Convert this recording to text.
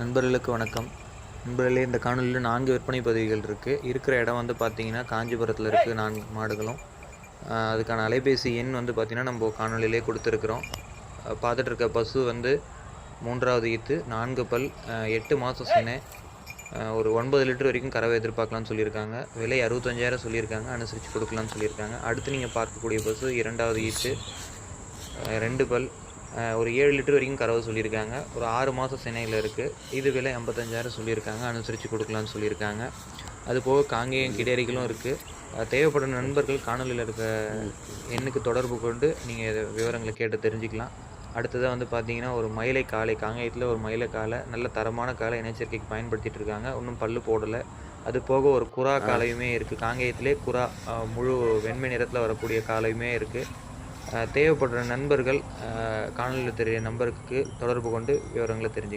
நண்பர்களுக்கு வணக்கம். நண்பர்களே இந்த காணொலியில் நான்கு விற்பனை பதவிகள் இருக்குது இருக்கிற இடம் வந்து பார்த்தீங்கன்னா காஞ்சிபுரத்தில் இருக்குது நான்கு மாடுகளும். அதுக்கான அலைபேசி எண் வந்து பார்த்திங்கன்னா நம்ம காணொலியிலே கொடுத்துருக்குறோம். பார்த்துட்ருக்க பார்த்துட்டு இருக்க பசு வந்து மூன்றாவது ஈத்து நான்கு பல் எட்டு மாதம் சினை ஒரு ஒன்பது லிட்டர் வரைக்கும் கறவை எதிர்பார்க்கலாம்னு சொல்லியிருக்காங்க. விலை அறுபத்தஞ்சாயிரம் சொல்லியிருக்காங்க. அனுசரித்து கொடுக்கலாம்னு சொல்லியிருக்காங்க. அடுத்து நீங்கள் பார்க்கக்கூடிய பசு இரண்டாவது ஈத்து ரெண்டு பல் ஒரு ஏழு லிட்டர் வரைக்கும் கறவை சொல்லியிருக்காங்க. ஒரு ஆறு மாதம் சினையில் இருக்குது இது விலை ஐம்பத்தஞ்சாயிரம் சொல்லியிருக்காங்க. அனுசரித்து கொடுக்கலான்னு சொல்லியிருக்காங்க. அது போக காங்கேயம் கிடேரிகளும் இருக்குது தேவைப்படும் நண்பர்கள் காணொலியில் இருக்க எண்ணுக்கு தொடர்பு கொண்டு நீங்கள் விவரங்களை கேட்டு தெரிஞ்சுக்கலாம். அடுத்ததாக வந்து பார்த்தீங்கன்னா ஒரு மயிலை காளை. காங்கேயத்தில் ஒரு மயிலை காளை. நல்ல தரமான காளை இனச்சேர்க்கைக்கு பயன்படுத்திட்டு இருக்காங்க. இன்னும் பல்லு போடலை. அது போக ஒரு குரா காளையுமே இருக்குது காங்கேயத்திலே குரா அஹ், முழு வெண்மை நிறத்தில் வரக்கூடிய காளையுமே இருக்குது தேவைப்படுற நண்பர்கள் காணொலியில் தெரிய நம்பருக்கு தொடர்பு கொண்டு விவரங்களை தெரிஞ்சுக்கலாம்